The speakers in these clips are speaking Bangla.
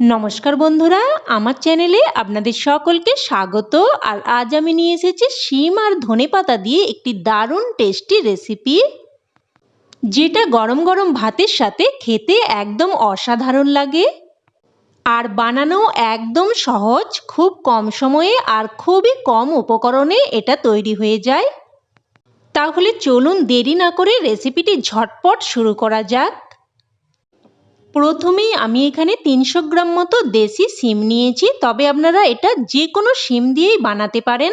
নমস্কার বন্ধুরা, আমার চ্যানেলে আপনাদের সকলকে স্বাগত। আর আজ আমি নিয়ে এসেছি শিম আর ধনেপাতা দিয়ে একটি দারুণ টেস্টি রেসিপি যেটা গরম গরম ভাতের সাথে খেতে একদম অসাধারণ লাগে। আর বানানো একদম সহজ, খুব কম সময়ে আর খুবই কম উপকরণে এটা তৈরি হয়ে যায়। তাহলে চলুন দেরি না করে রেসিপিটি ঝটপট শুরু করা যাক। প্রথমেই আমি এখানে তিনশো গ্রাম মতো দেশি সিম নিয়েছি, তবে আপনারা এটা যে কোনো সিম দিয়েই বানাতে পারেন।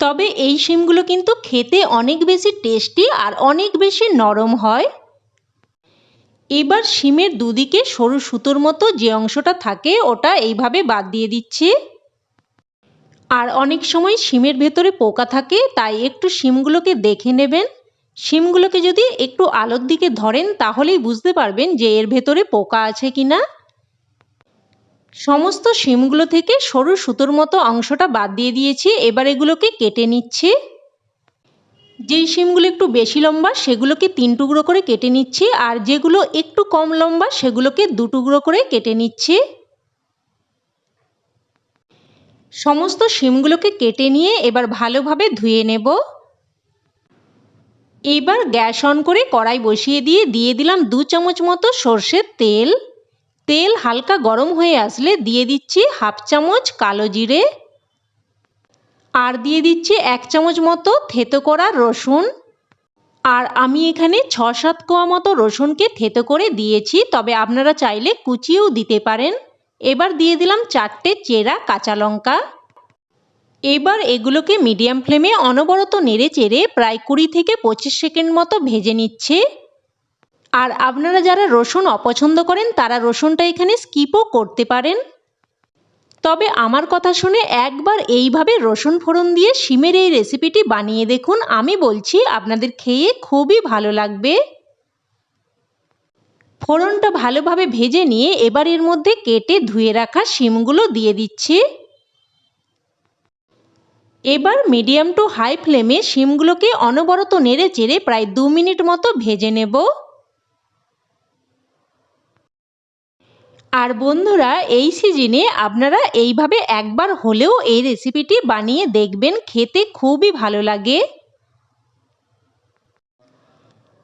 তবে এই সিমগুলো কিন্তু খেতে অনেক বেশি টেস্টি আর অনেক বেশি নরম হয়। এবার সিমের দুদিকে সরু সুতোর মতো যে অংশটা থাকে, ওটা এইভাবে বাদ দিয়ে দিচ্ছি। আর অনেক সময় সিমের ভেতরে পোকা থাকে, তাই একটু সিমগুলোকে দেখে নেবেন। শিমগুলোকে যদি একটু আলোর দিকে ধরেন, তাহলেই বুঝতে পারবেন যে এর ভেতরে পোকা আছে কি না সমস্ত শিমগুলো থেকে সরু সুতোর মতো অংশটা বাদ দিয়ে দিয়েছি, এবার এগুলোকে কেটে নিচ্ছি। যেই শিমগুলো একটু বেশি লম্বা, সেগুলোকে তিন টুকরো করে কেটে নিচ্ছি, আর যেগুলো একটু কম লম্বা, সেগুলোকে দু টুকরো করে কেটে নিচ্ছি। সমস্ত শিমগুলোকে কেটে নিয়ে এবার ভালোভাবে ধুয়ে নেব। এবার গ্যাস অন করে কড়াই বসিয়ে দিয়ে দিয়ে দিলাম দু চামচ মতো সর্ষের তেল। তেল হালকা গরম হয়ে আসলে দিয়ে দিচ্ছি হাফ চামচ কালো জিরে আর দিয়ে দিচ্ছি এক চামচ মতো থেতো করা রসুন। আর আমি এখানে ছ সাত কোয়া মতো রসুনকে থেতো করে দিয়েছি, তবে আপনারা চাইলে কুচিয়েও দিতে পারেন। এবার দিয়ে দিলাম চারটে চেরা কাঁচা লঙ্কা। এবার এগুলোকে মিডিয়াম ফ্লেমে অনবরত নেড়ে চেড়ে প্রায় কুড়ি থেকে পঁচিশ সেকেন্ড মতো ভেজে নিচ্ছে। আর আপনারা যারা রসুন অপছন্দ করেন, তারা রসুনটা এখানে স্কিপও করতে পারেন। তবে আমার কথা শুনে একবার এইভাবে রসুন ফোড়ন দিয়ে শিমের এই রেসিপিটি বানিয়ে দেখুন। আমি বলছি, আপনাদের খেয়ে খুবই ভালো লাগবে। ফোড়নটা ভালোভাবে ভেজে নিয়ে এবার এর মধ্যে কেটে ধুয়ে রাখা শিমগুলো দিয়ে দিচ্ছি। এবার মিডিয়াম টু হাই ফ্লেমে শিমগুলোকে অনবরত নেড়ে চেড়ে প্রায় দু মিনিট মতো ভেজে নেব। আর বন্ধুরা, এই সিজনে আপনারা এইভাবে একবার হলেও এই রেসিপিটি বানিয়ে দেখবেন, খেতে খুবই ভালো লাগে।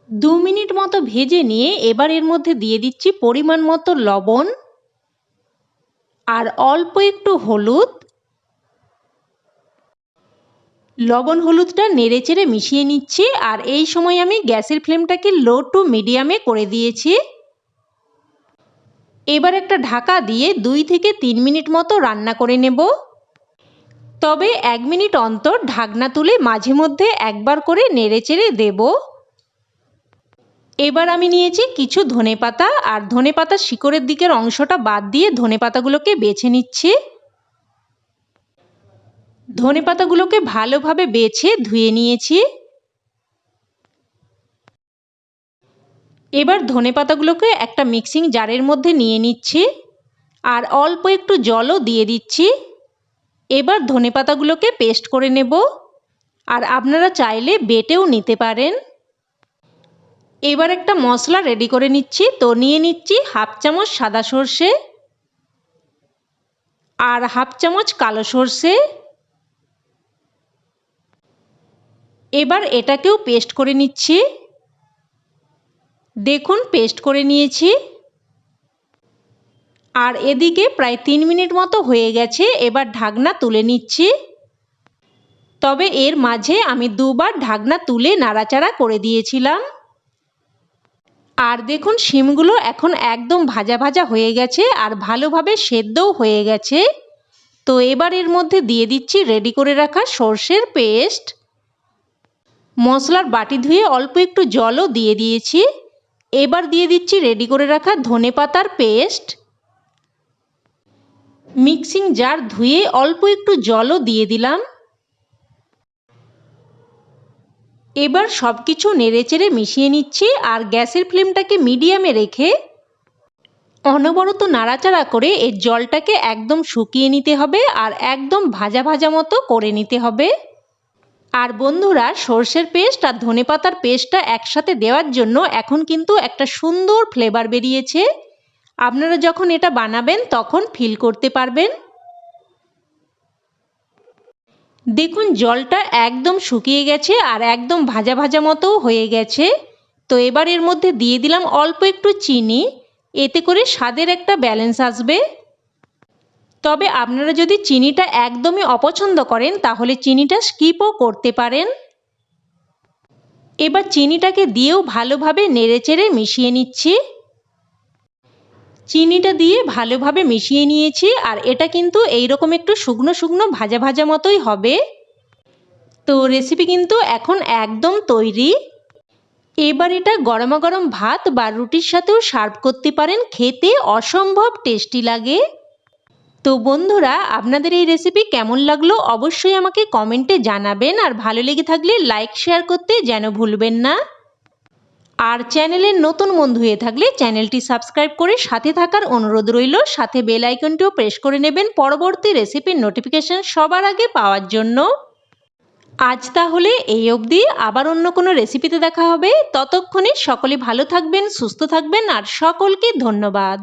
দু মিনিট মতো ভেজে নিয়ে এবার এর মধ্যে দিয়ে দিচ্ছি পরিমাণ মতো লবণ আর অল্প একটু হলুদ লবণ হলুদটা নেড়ে চেড়ে মিশিয়ে নিচ্ছি, আর এই সময় আমি গ্যাসের ফ্লেমটাকে লো টু মিডিয়ামে করে দিয়েছি। এবার একটা ঢাকা দিয়ে দুই থেকে তিন মিনিট মতো রান্না করে নেব। তবে এক মিনিট অন্তর ঢাকনা তুলে মাঝে মধ্যে একবার করে নেড়ে চেড়ে দেব। এবার আমি নিয়েছি কিছু ধনে পাতা আর ধনে পাতার শিকড়ের দিকের অংশটা বাদ দিয়ে ধনে পাতাগুলোকে বেছে নিচ্ছি। ধনে পাতাগুলোকে ভালোভাবে বেছে ধুয়ে নিয়েছি। এবার ধনে পাতাগুলোকে একটা মিক্সিং জারের মধ্যে নিয়ে নিচ্ছি আর অল্প একটু জলও দিয়ে দিচ্ছি। এবার ধনে পাতাগুলোকে পেস্ট করে নেব আর আপনারা চাইলে বেটেও নিতে পারেন। এবার একটা মশলা রেডি করে নিচ্ছি। তো নিয়ে নিচ্ছি হাফ চামচ সাদা সর্ষে আর হাফ চামচ কালো সর্ষে। এবার এটাকেও পেস্ট করে নিচ্ছি। দেখুন পেস্ট করে নিয়েছি। আর এদিকে প্রায় তিন মিনিট মতো হয়ে গেছে, এবার ঢাকনা তুলে নিচ্ছি। তবে এর মাঝে আমি দুবার ঢাকনা তুলে নাড়াচাড়া করে দিয়েছিলাম। আর দেখুন, শিমগুলো এখন একদম ভাজা ভাজা হয়ে গেছে আর ভালোভাবে সেদ্ধও হয়ে গেছে। তো এবার এর মধ্যে দিয়ে দিচ্ছি রেডি করে রাখা সর্ষের পেস্ট। মশলার বাটি ধুয়ে অল্প একটু জলও দিয়ে দিয়েছি। এবার দিয়ে দিচ্ছি রেডি করে রাখা ধনে পাতার পেস্ট মিক্সিং জার ধুয়ে অল্প একটু জলও দিয়ে দিলাম। এবার সব কিছু নেড়েচেড়ে মিশিয়ে নিচ্ছি আর গ্যাসের ফ্লেমটাকে মিডিয়ামে রেখে অনবরত নাড়াচাড়া করে এর জলটাকে একদম শুকিয়ে নিতে হবে আর একদম ভাজা ভাজা মতো করে নিতে হবে। আর বন্ধুরা, সর্ষের পেস্ট আর ধনে পাতার পেস্টটা একসাথে দেওয়ার জন্য এখন কিন্তু একটা সুন্দর ফ্লেভার বেরিয়েছে। আপনারা যখন এটা বানাবেন, তখন ফিল করতে পারবেন। দেখুন, জলটা একদম শুকিয়ে গেছে আর একদম ভাজা ভাজা মতো হয়ে গেছে। তো এবার এর মধ্যে দিয়ে দিলাম অল্প একটু চিনি। এতে করে স্বাদের একটা ব্যালেন্স আসবে। তবে আপনারা যদি চিনিটা একদমই অপছন্দ করেন, তাহলে চিনিটা স্কিপও করতে পারেন। এবার চিনিটাকে দিয়েও ভালোভাবে নেড়েচেড়ে মিশিয়ে নিচ্ছি। চিনিটা দিয়ে ভালোভাবে মিশিয়ে নিয়েছি, আর এটা কিন্তু এইরকম একটু শুকনো শুকনো ভাজা ভাজা মতোই হবে। তো রেসিপি কিন্তু এখন একদম তৈরি। এবার এটা গরমা গরম ভাত বা রুটির সাথেও সার্ভ করতে পারেন, খেতে অসম্ভব টেস্টি লাগে। তো বন্ধুরা, আপনাদের এই রেসিপি কেমন লাগল অবশ্যই আমাকে কমেন্টে জানাবেন আর ভালো লেগে থাকলে লাইক শেয়ার করতে যেন ভুলবেন না। আর চ্যানেলের নতুন বন্ধু হয়ে থাকলে চ্যানেলটি সাবস্ক্রাইব করে সাথে থাকার অনুরোধ রইল। সাথে বেল আইকনটিও প্রেস করে নেবেন পরবর্তী রেসিপির নোটিফিকেশন সবার আগে পাওয়ার জন্য। আজ তাহলে এই অবধি। আবার অন্য কোনো রেসিপিতে দেখা হবে। ততক্ষণে সকলে ভালো থাকবেন, সুস্থ থাকবেন আর সকলকে ধন্যবাদ।